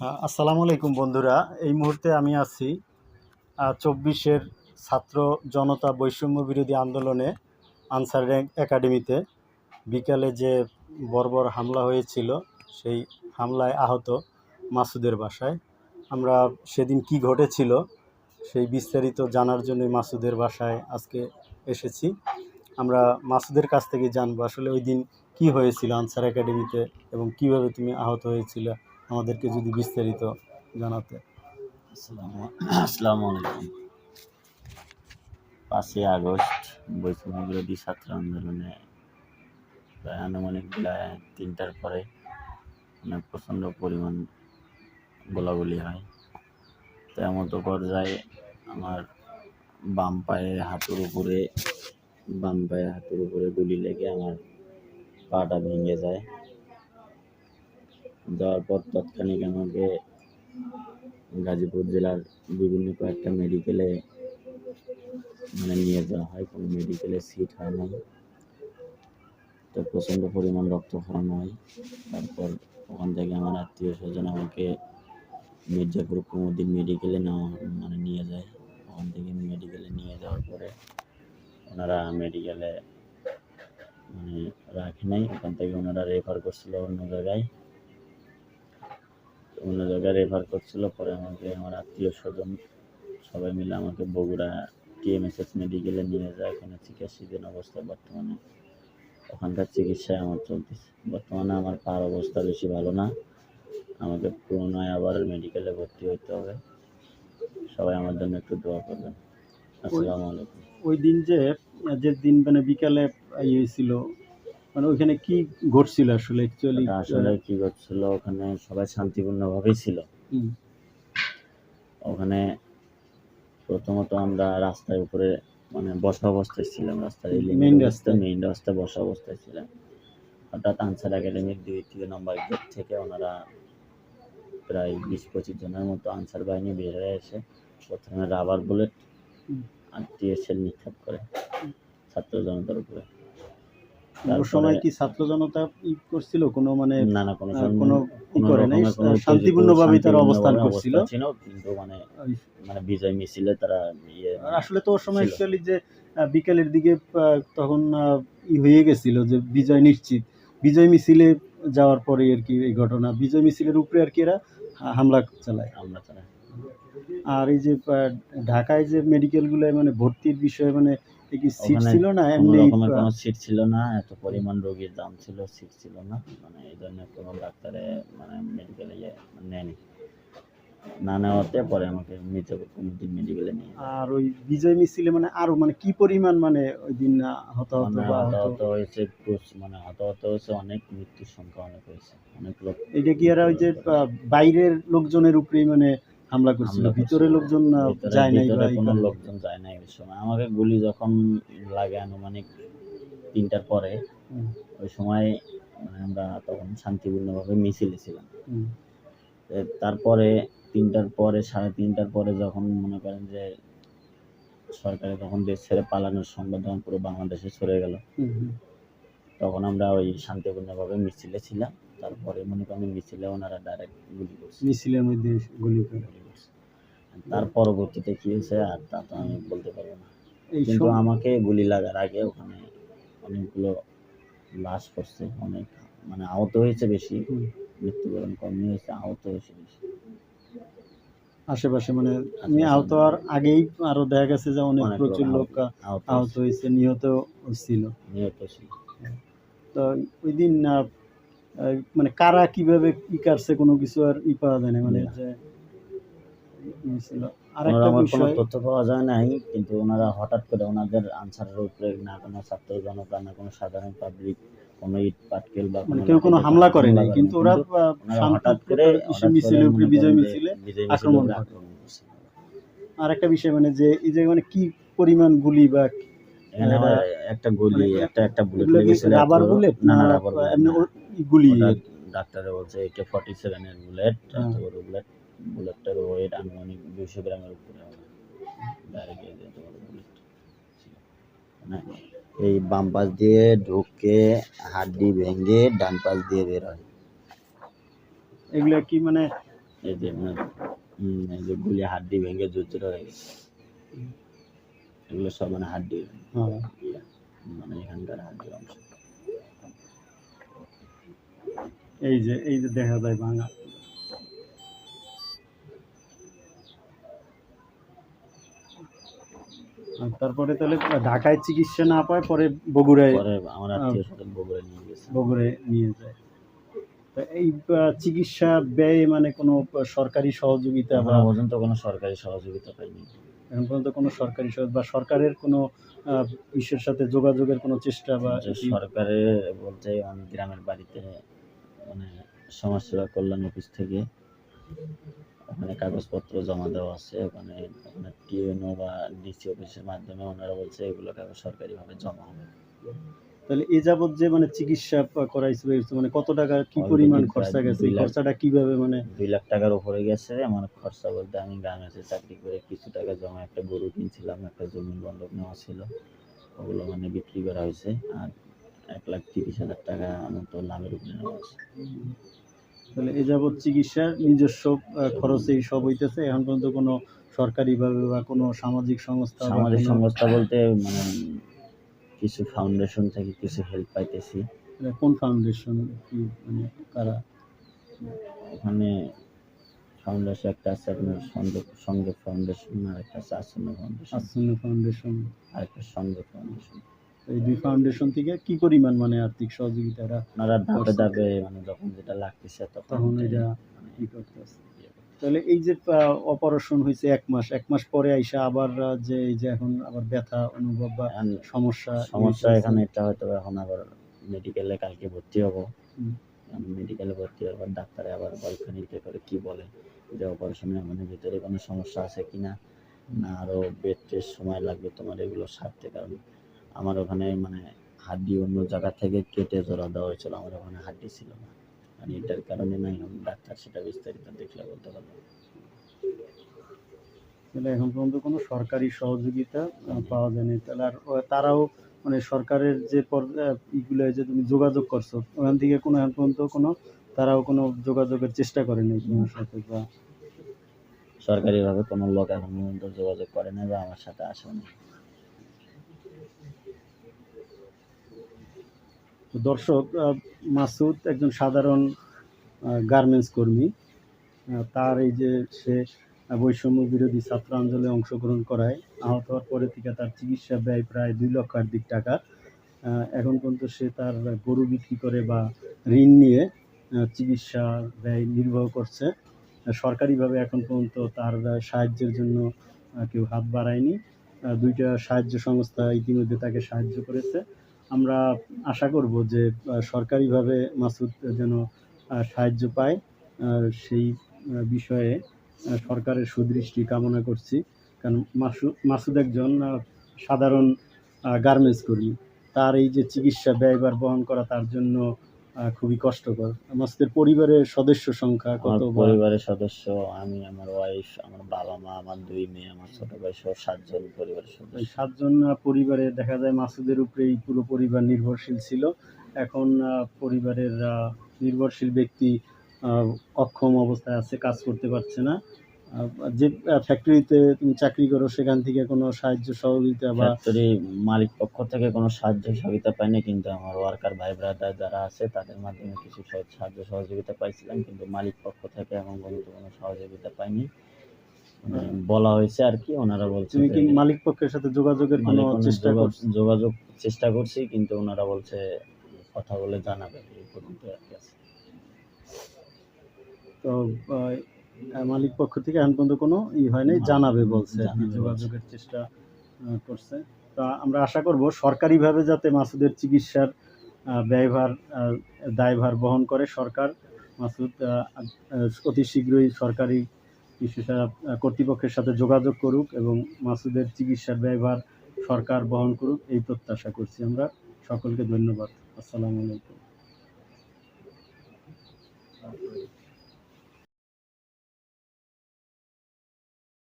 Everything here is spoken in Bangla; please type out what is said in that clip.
আসসালামু আলাইকুম বন্ধুরা। এই মুহূর্তে আমি আছি চব্বিশের ছাত্র জনতা বৈষম্য বিরোধী আন্দোলনে আনসার র্যাঙ্ক একাডেমিতে। বিকালে যে বর্বর হামলা হয়েছিল, সেই হামলায় আহত মাসুদের বাসায়। আমরা সেদিন কি ঘটেছিল, সেই বিস্তারিত জানার জন্য মাসুদের বাসায় আজকে এসেছি। আমরা মাসুদের কাছ থেকে জানব আসলে ওই দিন কী হয়েছিল আনসার একাডেমিতে এবং কীভাবে তুমি আহত হয়েছিলে। আমাদেরকে যদি বিস্তারিত জানাতে। আসসালামু- আলাইকুম পাঁচই আগস্ট বৈষম্য বিরোধী ছাত্র আন্দোলনে প্রায় আনুমানিক তিনটার পরে অনেক প্রচণ্ড পরিমাণ গোলাগুলি হয়। তো এমন তো পর্যায়ে আমার বাম পায়ে হাঁটুর উপরে, বাম পায়ে হাঁটুর উপরে গুলি লেগে আমার পাটা ভেঙে যায়। যাওয়ার পর তৎক্ষণিক আমাকে গাজীপুর জেলার বিভিন্ন কয়েকটা মেডিকেলে মানে নিয়ে যাওয়া হয়। কোনো মেডিকেলে সিট হয় নাই। তো প্রচণ্ড পরিমাণ রক্ত খরানো হয়। তারপর ওখান থেকে আমার আত্মীয় স্বজন আমাকে মির্জাপুর কুমুদ্দিন মেডিকেলে নেওয়া মানে নিয়ে যায়। ওখান থেকে মেডিকেলে নিয়ে যাওয়ার পরে ওনারা মেডিকেলে মানে রাখে নাই। ওখান থেকে ওনারা রেফার করছিল অন্য জায়গায়। অন্য জায়গায় রেফার করছিল পরে আমাকে আমার আত্মীয় স্বজন সবাই মিলে আমাকে বগুড়া টিএমএসএস মেডিকেলে নিয়ে যায়। এখানে চিকিৎসাধীন অবস্থা বর্তমানে ওখানকার চিকিৎসায় আমার চলতেছে। বর্তমানে আমার পার অবস্থা বেশি ভালো না। আমাকে পুনরায় আবার মেডিকেলে ভর্তি হতে হবে। সবাই আমার জন্য একটু দোয়া করবেন। আসসালামু আলাইকুম। ওই দিন যে যে দিন মানে বিকালে ইয়ে হয়েছিল মানে ওইখানে কি ঘটছিল আসলে অ্যাকচুয়ালি আসলে কি করছিল ওখানে সবাই শান্তিপূর্ণভাবেই ছিল। ওখানে প্রথমত আমরা রাস্তার উপরে মানে বসা অবস্থায় ছিলাম রাস্তার Main রাস্তা। মেইন রাস্তায় বসা অবস্থায় ছিলাম। হঠাৎ আনসার একাডেমির দুই থেকে নম্বর গেট থেকে ওনারা প্রায় বিশ পঁচিশ জনের মতো আনসার বাহিনী বের হয়ে এসে প্রথমে রাবার বুলেট। আর টিএসএল নিক্ষেপ করে ছাত্র জনতার উপরে। ওই সময় কি ছাত্র জনতা ই করছিল? কোনো মানে না না কোনো কোনো করে নাই তারা অবস্থান করছিল। কিন্তু মানে মানে বিজয় মিছিলে তারা ইয়ে আসলে তো সময় অ্যাকচুয়ালি যে বিকালের দিকে তখন ই হয়ে গেছিল যে বিজয় নিশ্চিত। বিজয় মিছিলে যাওয়ার পরে আর কি এই ঘটনা। বিজয় মিছিলের উপরে আর কি এরা হামলা চালায়। হামলা চালায়। আর এই যে ঢাকায় যে মেডিকেলগুলো মানে ভর্তির বিষয়ে মানে কি সিট ছিল না? এমনি রকমের কোনো সিট ছিল না এত পরিমাণ রোগীর দাম ছিল সিট ছিল না। মানে এই জন্য কোনো ডাক্তারে মানে মেডিকেলে নেয়নি। না নেওয়াতে পরে আমাকে মেডিকেলে নিয়ে আর ওই বিজয় মিছিলে মানে আরও মানে কি পরিমাণ মানে ওই দিন আহ, হতাহত মানে? হতাহত হয়েছে মানে হতাহত হয়েছে অনেক মৃত্যুর সংখ্যা অনেক হয়েছে অনেক লোক এটা কি এরা ওই যে বাইরের লোকজনের উপরেই মানে হামলা করছিল। ভিতরে লোকজন যায় নাই ভিতরে কোনো লোকজন যায় নাই ওই সময়। আমাকে গুলি যখন লাগে আনুমানিক তিনটার পরে ওই সময় মানে আমরা তখন শান্তিপূর্ণভাবে মিছিলে ছিলাম। তারপরে তিনটার পরে সাড়ে তিনটার পরে যখন মনে করেন যে সরকারে তখন দেশ ছেড়ে পালানোর সংবাদ যখন পুরো বাংলাদেশে ছড়ে গেল। তখন আমরা ওই শান্তিপূর্ণভাবে মিছিলে ছিলাম। তারপরে মনে করেন মিছিলে ওনারা ডাইরেক্ট গুলি করছে। মিছিলের মধ্যে গুলি করে। গুলি করছে। তার পরবর্তীতে কি হয়েছে আর তা তো আমি বলতে পারব না। কিন্তু আমাকে গুলি লাগার আগে ওখানে অনেকগুলো লাশ পড়ছে অনেক মানে আহত হয়েছে বেশি। মৃত্যুবরণ কমই হয়েছে আহত হয়েছে বেশি। আশেপাশে মানে আমি আহত হওয়ার আগেই আরও দেখা গেছে যে অনেক প্রচুর লোক লোক আহ, আহত হয়েছে। নিহত ছিল। নিহত ছিল। তো ওই দিন মানে কারা কীভাবে ই কাটছে কোনো কিছু আর ই পাওয়া যায় না মানে যে ই ছিল আর একটা বিষয় তথ্য পাওয়া যায় নাই কিন্তু ওনারা হঠাৎ করে ওনাদের আনসারের উপরে না কোনো ছাত্র জনতা না কোনো সাধারণ পাবলিক কোনো ইট পাটকেল বা মানে কেউ কোনো হামলা করে নাই কিন্তু ওরা হঠাৎ করে শান্তিতে হঠাৎ করে মিছিলের উপরে বিজয় যে মিছিলে আক্রমণ মিছিলের উপরে করে। আক্রমণ করছে। আর একটা বিষয় মানে যে এই যে মানে কি পরিমাণ গুলি বা একটা গুলি মানে একটা একটা বুলেট লেগেছিল রাবার বুলেট না না না রাবার এমনি না। ওর- ই গুলি ডাক্তারে বলছে একে ফর্টি সেভেনের বুলেট। এত বড় বুলেট। বুলেটটার ওয়েট আনুমানিক দুইশো গ্রামের উপরে হবে। মানে এই বাম পাশ দিয়ে ঢুকে হাড্ডি ভেঙে ডান পাশ দিয়ে বের হয়। এগুলো কি মানে এই যে মানে এই যে গুলি হাড্ডি ভেঙে জুজুর হয়ে গেছে। এগুলো সব মানে হাড্ডি। হ্যাঁ। মানে এখানকার হাড্ডির অংশ। এই যে এই যে দেখা যায় ভাঙা। তারপরে তাহলে ঢাকায় চিকিৎসা না পায় পরে বগুড়ায় আমার আত্মীয় স্বজন বগুড়া নিয়ে গেছে। বগুড়ায় নিয়ে যায়। তো এই চিকিৎসা ব্যয় মানে কোনো সরকারি সহযোগিতা বা পর্যন্ত কোনো সরকারি সহযোগিতা পাইনি। এখন পর্যন্ত কোনো সরকারি বা সরকারের কোনো বিশ্বের সাথে যোগাযোগের কোনো চেষ্টা বা সরকারের বলতে গ্রামের বাড়িতে মানে সমাজসেবা কল্যাণ অফিস থেকে ওখানে কাগজপত্র জমা দেওয়া আছে। ওখানে ওখানে টিএনও বা ডিসি অফিসের মাধ্যমে ওনারা বলছে এগুলো কাগজ সরকারিভাবে জমা হবে। তাহলে এ যাবৎ যে মানে চিকিৎসা প- করাইছে মানে কত টাকা কি পরিমাণ খরচা গেছে। খরচাটা কীভাবে মানে দুই লাখ টাকার উপরে গেছে। আমার খরচা বলতে আমি গার্মেন্টসে চাকরি করে কিছু টাকা জমা একটা গরু কিনছিলাম একটা জমি বন্ধক নেওয়া ছিল। ওগুলো মানে বিক্রি করা হয়েছে। আর এক লাখ তিরিশ হাজার টাকা মতো লাভের উপরে হয়েছে। তাহলে এ যাবৎ চিকিৎসার নিজস্ব খরচেই সব হইতেছে। এখন পর্যন্ত কোনো সরকারিভাবে বা কোনো সামাজিক সংস্থা সামাজিক সংস্থা বলতে মানে কিছু ফাউন্ডেশন থেকে কিছু হেল্প পাইতেছি। মানে কোন ফাউন্ডেশন কি মানে কারা? ওখানে ফাউন্ডেশন একটা আছে আপনার সংযোগ সংযোগ ফাউন্ডেশন আর একটা আছে আসন্ন ফাউন্ডেশন। আসন্ন ফাউন্ডেশন। আর একটা সংযোগ ফাউন্ডেশন। এই দুই ফাউন্ডেশন থেকে কি পরিমাণ মানে আর্থিক সহযোগিতারা ওনারা ধাপে ধাপে মানে যখন যেটা লাগতেছে তখন এটা মানে ই করতেছে। তাহলে এই যে অপারেশন হয়েছে এক মাস এক মাস পরে আইসা আবার যে এই যে এখন আবার ব্যথা অনুভব বা সমস্যা সমস্যা এখানে এটা হয়তো এখন আবার মেডিকেলে কালকে ভর্তি হব। মেডিকেলে ভর্তি হওয়ার পর ডাক্তারে আবার পরীক্ষা নিরীক্ষা করে কি বলে যে অপারেশনের মানে ভিতরে কোনো সমস্যা আছে কিনা? না আরও বেড টেস্ট সময় লাগবে তোমার এগুলো সারতে। কারণ আমার ওখানে মানে হাড্ডি অন্য জায়গা থেকে কেটে জোড়া দেওয়া হয়েছিল আমার ওখানে হাড্ডি ছিল না। আর এটার কারণে নাই ডাক্তার সেটা বিস্তারিত দেখলে বলতে পারব। তাহলে এখন পর্যন্ত কোনো সরকারি সহযোগিতা পাওয়া যায়নি। তাহলে আর তারাও মানে সরকারের যে ইগুলো যে তুমি যোগাযোগ করছ ওখান থেকে কোনো এখন পর্যন্ত কোনো তারাও কোনো যোগাযোগের চেষ্টা করেনি তোমার সাথে বা সরকারিভাবে কোনো লোক এখন পর্যন্ত যোগাযোগ করে না বা আমার সাথে আসেনি। দর্শক মাসুদ একজন সাধারণ গার্মেন্টস কর্মী। তার এই যে সে বৈষম্য বিরোধী ছাত্র আন্দোলনে অংশগ্রহণ করায়, আহত হওয়ার পরে থেকে তার চিকিৎসা ব্যয় প্রায় দুই লক্ষাধিক টাকা। এখন পর্যন্ত সে তার গরু বিক্রি করে বা ঋণ নিয়ে চিকিৎসা ব্যয় নির্বাহ করছে। সরকারিভাবে এখন পর্যন্ত তার সাহায্যের জন্য কেউ হাত বাড়ায়নি। দুইটা সাহায্য সংস্থা ইতিমধ্যে তাকে সাহায্য করেছে। আমরা আশা করব যে সরকারিভাবে মাসুদ যেন সাহায্য পায় সেই বিষয়ে সরকারের সুদৃষ্টি কামনা করছি। কারণ মাসুদ মাসুদ একজন সাধারণ গার্মেন্টস কর্মী। তার এই যে চিকিৎসা ব্যয়বার বহন করা, তার জন্য খুবই কষ্টকর। আমাদের পরিবারের সদস্য সংখ্যা কত পরিবারের সদস্য আমি আমার ওয়াইফ আমার বাবা মা আমার দুই মেয়ে আমার ছোট ভাই সহ সাতজন পরিবারের সদস্য। সাতজন পরিবারে দেখা যায় মাসুদের উপরেই পুরো পরিবার নির্ভরশীল ছিল। এখন পরিবারের নির্ভরশীল ব্যক্তি অক্ষম অবস্থায় আছে কাজ করতে পারছে না। যে ফ্যাক্টরিতে তুমি চাকরি করো সেখান থেকে কোনো সাহায্য সহযোগিতা বা ফ্যাক্টরি মালিক পক্ষ থেকে কোনো সাহায্য সহযোগিতা পাইনি কিন্তু আমার ওয়ার্কার ভাই ব্রাদার যারা আছে তাদের মাধ্যমে কিছু সাহায্য সহযোগিতা পাইছিলাম কিন্তু মালিক পক্ষ থেকে এমন পর্যন্ত কোনো সহযোগিতা পাইনি। মানে বলা হয়েছে আর কি ওনারা বলছে তুমি কি মালিক পক্ষের সাথে যোগাযোগের কোনো চেষ্টা যোগাযোগ চেষ্টা করছি কিন্তু ওনারা বলছে কথা বলে জানাবে এই পর্যন্ত আর কি আছে। তো মালিক পক্ষ থেকে এখন পর্যন্ত কোনো ই হয় নাই জানাবে বলছে যোগাযোগের চেষ্টা করছে। তা আমরা আশা করব সরকারিভাবে যাতে মাসুদের চিকিৎসার ব্যয়ভার দায়ভার বহন করে সরকার মাসুদ অতি শীঘ্রই সরকারি বিশেষ কর্তৃপক্ষের সাথে যোগাযোগ করুক এবং মাসুদের চিকিৎসার ব্যয়ভার সরকার বহন করুক এই প্রত্যাশা করছি আমরা। সকলকে ধন্যবাদ। আসসালামু আলাইকুম।